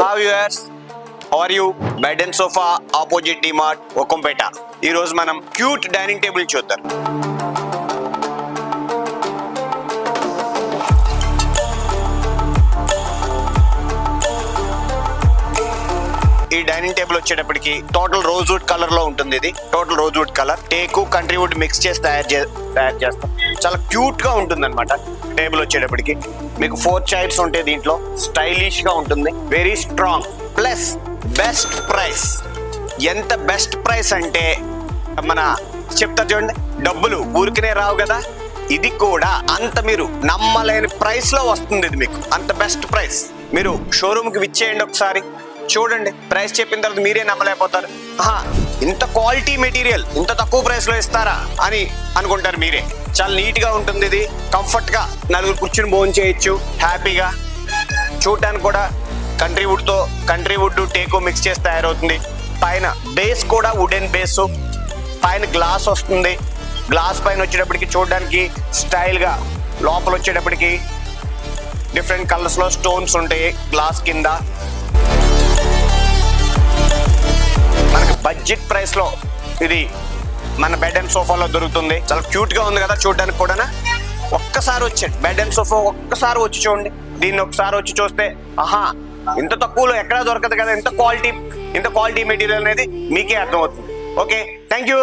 Have yours are you bed and sofa opposite DMart ఒకంపేట ఈ రోజు మనం క్యూట్ డైనింగ్ టేబుల్ చూద్దాం. ఈ డైనింగ్ టేబుల్ వచ్చేటప్పటికి టోటల్ రోజ్ వుడ్ కలర్లో ఉంటుంది ఇది. Total rose would colour. టేకు కంట్రీ వుడ్ మిక్స్ చేసి తయారు చే తయారు చేస్తాం. చాలా క్యూట్గా ఉంటుంది అనమాట టేబుల్ వచ్చేటప్పటికి. మీకు ఫోర్ చైర్స్ ఉంటాయి దీంట్లో. స్టైలిష్గా ఉంటుంది. Very strong. Plus best price. ఎంత బెస్ట్ ప్రైస్ అంటే మన చెప్తా చూడండి. డబ్బులు ఊరికనే రావు కదా. ఇది కూడా అంత మీరు నమ్మలేని ప్రైస్లో వస్తుంది ఇది మీకు. అంత బెస్ట్ ప్రైస్. మీరు షోరూమ్కి విచ్చేయండి ఒకసారి. చూడండి ప్రైస్ చెప్పిన తర్వాత మీరే నమ్మలేకపోతారు. ఆహా, ఇంత క్వాలిటీ మెటీరియల్ ఇంత తక్కువ ప్రైస్లో ఇస్తారా అని అనుకుంటారు మీరే. చాలా నీట్గా ఉంటుంది ఇది. కంఫర్ట్గా నలుగురు కూర్చుని భోజనం చేయొచ్చు హ్యాపీగా. చూడటానికి కూడా కంట్రీ వుడ్తో కంట్రీ వుడ్ టేకు మిక్స్ చేసి తయారవుతుంది. పైన బేస్ కూడా వుడెన్ బేస్ పైన గ్లాస్ వస్తుంది. గ్లాస్ పైన వచ్చేటప్పటికి చూడడానికి స్టైల్గా లోపల వచ్చేటప్పటికి డిఫరెంట్ కలర్స్లో స్టోన్స్ ఉంటాయి గ్లాస్ కింద. మనకి ప్రైస్లో ఇది మన బెడ్ అండ్ సోఫాలో దొరుకుతుంది. చాలా క్యూట్గా ఉంది కదా చూడడానికి కూడా ఒక్కసారి వచ్చండి బెడ్ అండ్ సోఫా ఒక్కసారి వచ్చి చూడండి. దీన్ని ఒకసారి వచ్చి చూస్తే ఆహా ఇంత తక్కువలో ఎక్కడా దొరకదు కదా ఇంత క్వాలిటీ ఇంత క్వాలిటీ మెటీరియల్ అనేది మీకే అర్థమవుతుంది. Okay thank you